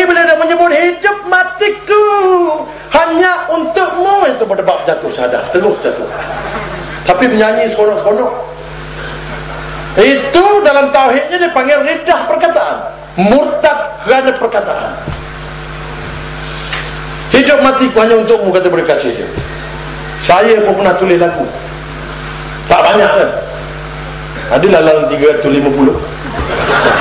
lagi bila dia menyebut hidup matiku. Hanya untukmu itu pada bab jatuh syahadah terus jatuh. Tapi menyanyi seronok-seronok. Itu dalam tauhidnya dipanggil ridah perkataan. Murtad kerana perkataan. Hidup matiku hanya untukmu kata berkasih dia saya pun pernah tulis lagu. Tak banyak kan? Adalah dalam 350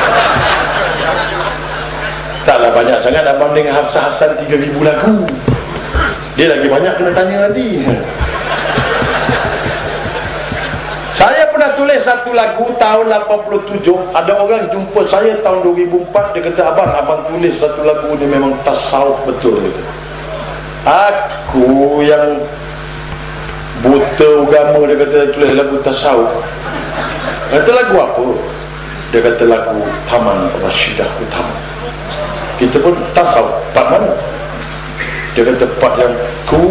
taklah banyak sangat abang dengan Hafsah Hassan 3000 lagu. Dia lagi banyak kena tanya nanti. Saya pernah tulis satu lagu tahun 87 ada orang jumpa saya tahun 2004 dia kata abang abang tulis satu lagu ni memang tasawuf betul. Gitu. aku yang buta agama dia kata tulis lagu tasawuf. Kata lagu apa? Dia kata lagu Taman Rashidah Utama kita pun tasawuf. Tak mana? Dia kata tempat yang ku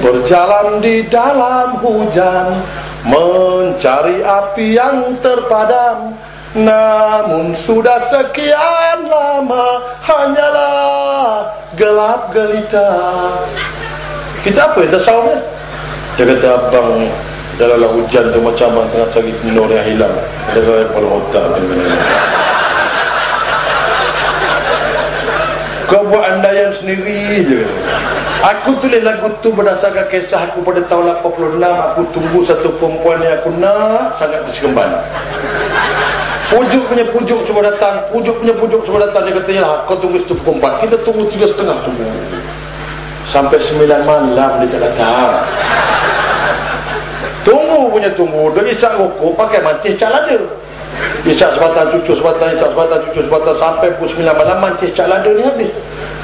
berjalan di dalam hujan mencari api yang terpadam. Namun sudah sekian lama hanyalah gelap gelita. Kita apa yang tasawufnya dia kata abang dalam hujan tu macam abang tengah cari nur yang hilang. Ada kepala otak Kau buat andaian sendiri je. Aku tulis lagu tu berdasarkan kisah aku pada tahun 86 Aku tunggu satu perempuan yang aku nak sangat disekemban Pujuk punya pujuk cuba datang Pujuk punya pujuk cuba datang. Dia kata ya kau tunggu satu perempuan. Kita tunggu tiga setengah tunggu. Sampai sembilan malam dia tak datang. Tunggu punya tunggu Dia isap rokok pakai mancih calada Isyak sebatang cucu sebatang Isyak sebatang cucu sebatang Sampai pukul 9 malam Mancih cak lada ni habis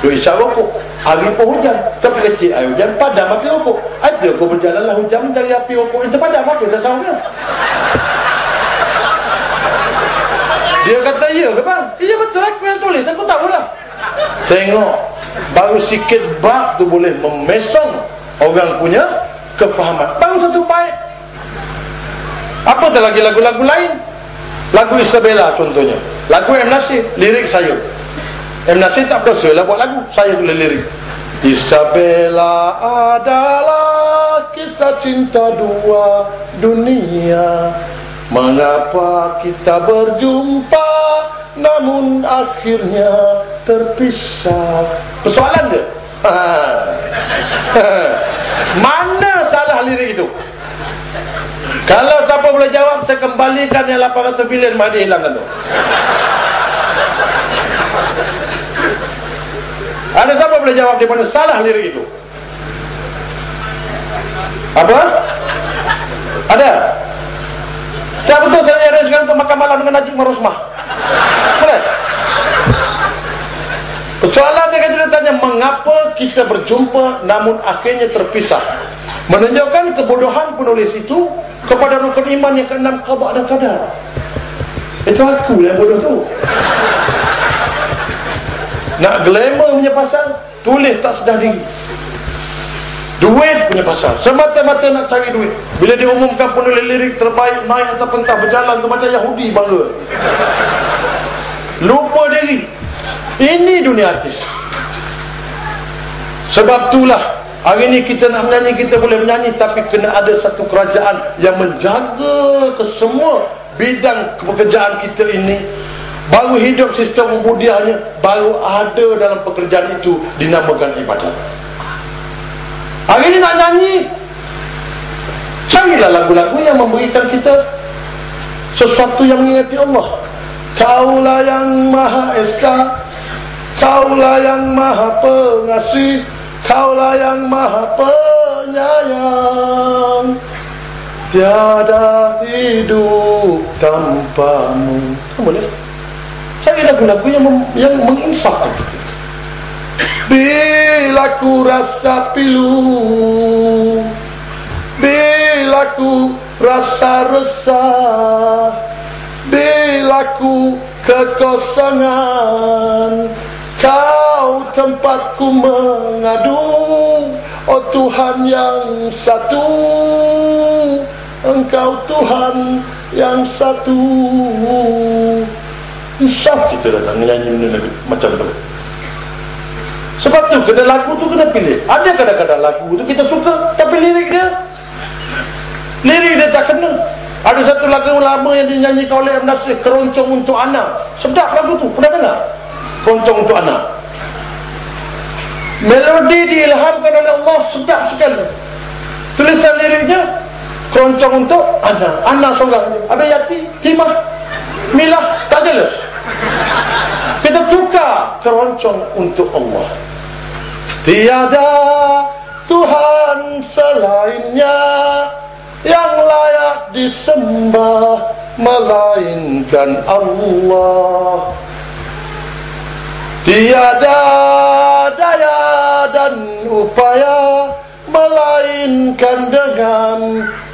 Dua isyak rokok. Hari pun hujan. Tapi kecil air hujan Padam api rokok. Ada kau berjalan lah hujan Mencari api rokok Itu padam apa Tak sahurnya Dia kata iya ke bang? Iya betul. Aku yang tulis. Aku tahu lah Tengok Baru sikit bab tu boleh memesong Orang punya kefahaman. Baru satu baik Apa lagi lagu-lagu lain? Lagu Isabella contohnya. Lagu M. Nasir, lirik saya M. Nasir tak berdosa lah buat lagu. Saya tulis lirik. Isabella adalah kisah cinta dua dunia. Mengapa kita berjumpa Namun akhirnya terpisah? Persoalan dia? Mana salah lirik itu? Kalau siapa boleh jawab Saya kembalikan yang 800 bilion Mahdi hilangkan tu Ada boleh jawab Di mana salah lirik itu. Apa? Ada? Tak betul saya ada sekarang Untuk makan malam dengan Najib Marusmah. Boleh? Soalan dia tanya Mengapa kita berjumpa Namun akhirnya terpisah? Menunjukkan kebodohan penulis itu kepada rukun iman yang keenam qada dan qadar. Itu aku yang bodoh tu. Nak glamour punya pasal, tulis tak sedar diri. Duit punya pasal. Semata-mata nak cari duit. Bila diumumkan penulis lirik terbaik naik atau pentah berjalan tu macam Yahudi bangga. Lupa diri. Ini dunia artis. Sebab itulah Hari ini kita nak menyanyi, kita boleh menyanyi Tapi kena ada satu kerajaan yang menjaga ke semua bidang pekerjaan kita ini Baru hidup sistem budiahnya Baru ada dalam pekerjaan itu dinamakan ibadat. Hari ini nak nyanyi Carilah lagu-lagu yang memberikan kita Sesuatu yang mengingati Allah. Kaulah yang maha esa Kaulah yang maha pengasih Kaulah yang maha penyayang. Tiada hidup tanpamu. Kamu boleh Cari lagu-lagu yang, yang menginsafkan kita Bila ku rasa pilu Bila ku rasa resah Bila ku kekosongan Kau tempatku mengadu Oh Tuhan yang satu Engkau Tuhan yang satu Insaf kita datang nyanyi benda macam tu. Sebab tu kena lagu tu kena pilih. Ada kadang-kadang lagu tu kita suka tapi lirik dia lirik dia tak kena. Ada satu lagu lama yang dinyanyikan oleh M. Nasir keroncong untuk anak. Sedap lagu tu pernah dengar? Keroncong untuk anak. Melodi diilhamkan oleh Allah sedap sekali. Tulisan liriknya keroncong untuk anak. Anak seorang Habis Yati Timah Milah tak jelas tukar keroncong untuk Allah. Tiada Tuhan selainnya yang layak disembah melainkan Allah. Tiada daya dan upaya melainkan dengan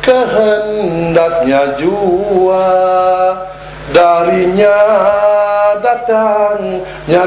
kehendaknya jua darinya yeah